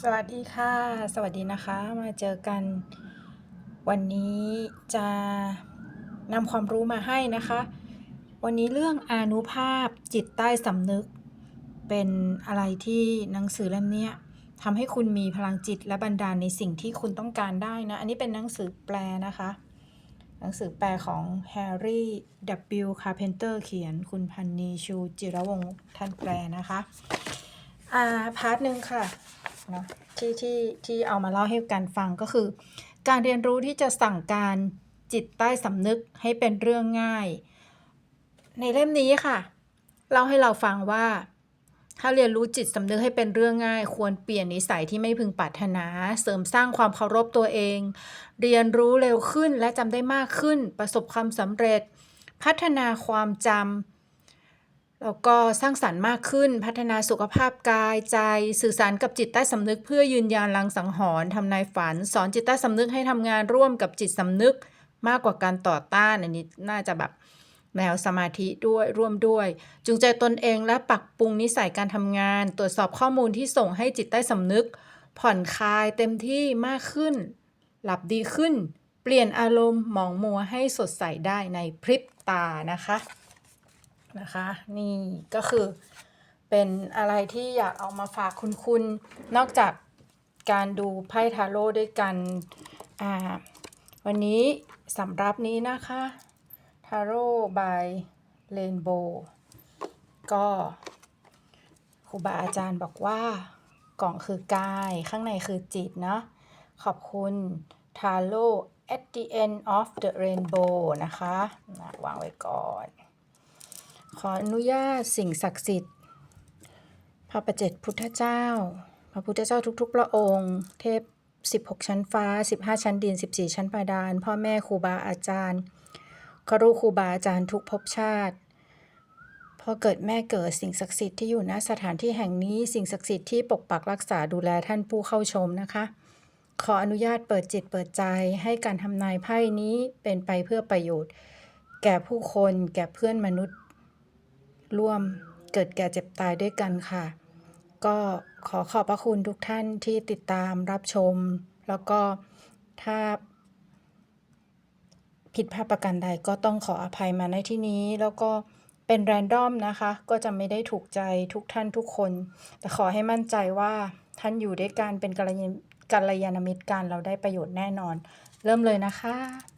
สวัสดีค่ะ สวัสดีนะคะ มาเจอกัน วันนี้จะนำความรู้มาให้นะคะ วันนี้เรื่องอนุภาพจิตใต้สำนึก เป็นอะไรที่หนังสือเล่มนี้ทำให้คุณมีพลังจิตและบันดาลในสิ่งที่คุณต้องการได้นะ อันนี้เป็นหนังสือแปลนะคะ หนังสือแปลของ Harry W. Carpenter เขียน คุณพันนีชูจิรวงศ์ท่านแปลนะคะ อ่า พาร์ทหนึ่งค่ะ เนะที่ที่ที่เอามาเล่าให้กันฟังก็คือ การเรียนรู้ที่จะสั่งการจิตใต้สำนึกให้เป็นเรื่องง่าย ในเล่มนี้ค่ะเล่าให้เราฟังว่า ถ้าเรียนรู้จิตสำนึกให้เป็นเรื่องง่าย ควรเปลี่ยนนิสัยที่ไม่พึงปรารถนา เสริมสร้างความเคารพตัวเอง เรียนรู้เร็วขึ้นและจำได้มากขึ้น ประสบความสำเร็จ พัฒนาความจำ แล้วก็สร้างสรรค์มากขึ้นพัฒนาสุขภาพกายใจ สื่อสารกับจิตใต้สำนึก เพื่อยืนยันลังสังหรณ์ทำนายฝัน สอนจิตใต้สำนึกให้ทำงานร่วมกับจิตสำนึกมากกว่าการต่อต้านอันนี้น่าจะแบบแนวสมาธิด้วยร่วมด้วย จูงใจตนเองและปรับปรุงนิสัยการทำงาน ตรวจสอบข้อมูลที่ส่งให้จิตใต้สำนึก ผ่อนคลายเต็มที่มากขึ้น หลับดีขึ้น เปลี่ยนอารมณ์หมองมัวให้สดใสได้ในพริบตานะคะ นะคะ นี่ก็คือเป็นอะไรที่อยากเอามาฝากคุณคุณนอกจากการดูไพ่ทาโร่ด้วยกันอ่าวันนี้สำรับนี้นะคะทาโร่บายเรนโบก็ครูบาอาจารย์บอกว่ากล่องคือกายข้างในคือจิตเนาะขอบคุณทาโร่ at the end of the rainbow นะคะนะวางไว้ก่อน ขออนุญาตสิ่งศักดิ์สิทธิ์ พระประเจจพุทธเจ้า พระพุทธเจ้าทุกๆ พระองค์ เทพ 16 ชั้นฟ้า 15 ชั้นดิน 14 ชั้นบาดาล พ่อแม่ครูบาอาจารย์ครูครูบาอาจารย์ทุกภพชาติพ่อเกิดแม่เกิดสิ่งศักดิ์สิทธิ์ที่อยู่ณสถานที่แห่งนี้สิ่งศักดิ์สิทธิ์ที่ปกปักรักษาดูแลท่านผู้เข้าชมนะคะ ขออนุญาตเปิดจิตเปิดใจให้การทำนายไพ่นี้เป็นไปเพื่อประโยชน์ แก่ผู้คนแก่เพื่อนมนุษย์ ร่วมเกิดแก่เจ็บตายด้วยกันค่ะ ก็ขอขอบพระคุณทุกท่านที่ติดตามรับชม แล้วก็ถ้าผิดพลาดประการใดก็ต้องขออภัยมาในที่นี้ แล้วก็เป็นแรนดอมนะคะ ก็จะไม่ได้ถูกใจทุกท่านทุกคน แต่ขอให้มั่นใจว่าท่านอยู่ด้วยกันเป็นกัลยาณกัลยาณมิตรกันเราได้ประโยชน์แน่นอน เริ่มเลยนะคะ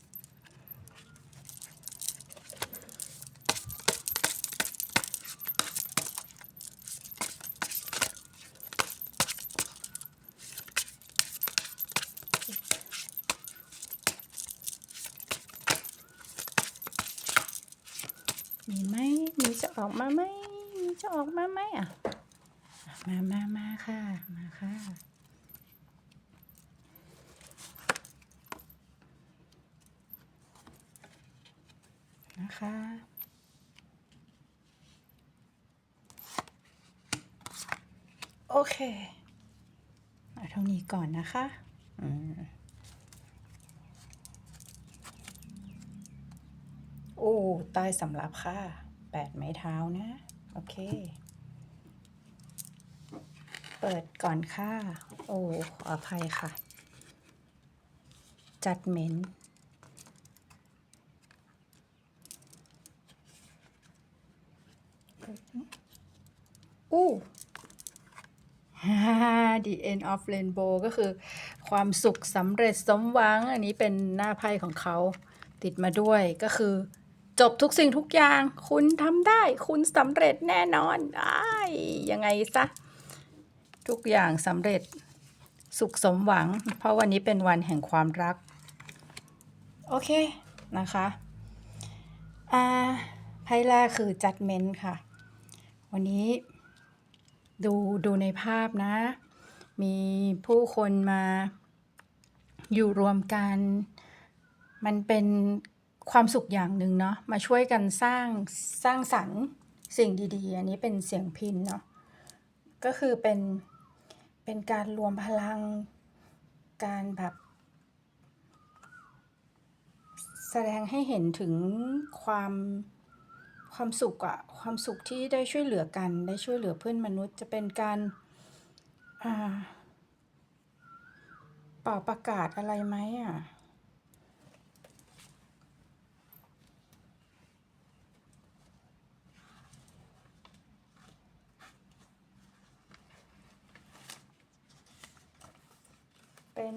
มีไหมมีจะออกมาไหมมีจะออกมาไหมอะ มามามาค่ะ มาค่ะ นะคะโอเคเอาเท่านี้ก่อนนะคะ อืม โอ้ใต้สำรับค่ะแปดไม้เท้านะ โอเค เปิดก่อนค่ะ โอ้ขออภัยค่ะ จัดเหม็นอู้ The end of rainbow ก็คือ ความสุขสำเร็จสมหวัง อันนี้เป็นหน้าไพ่ของเขาติดมาด้วยก็คือ จบทุกสิ่งทุกอย่าง คุณทำได้ คุณสำเร็จแน่นอนอ้ายยังไงซะ ทุกอย่างสำเร็จ สุขสมหวัง เพราะวันนี้เป็นวันแห่งความรัก โอเคนะคะอ่าไพ่แรกคือ judgment ค่ะ วันนี้ดูดูในภาพนะ มีผู้คนมาอยู่รวมกัน มันเป็น ความสุขอย่างหนึ่งเนาะมาช่วยกันสร้างสร้างสรรค์สิ่งดีๆ อันนี้เป็นเสียงพินเนาะก็คือเป็นเป็นการรวมพลังการแบบแสดงให้เห็นถึงความความสุขอะความสุขที่ได้ช่วยเหลือกัน ได้ช่วยเหลือเพื่อนมนุษย์จะเป็นการเป่าประกาศอะไรไหมอะ เป็น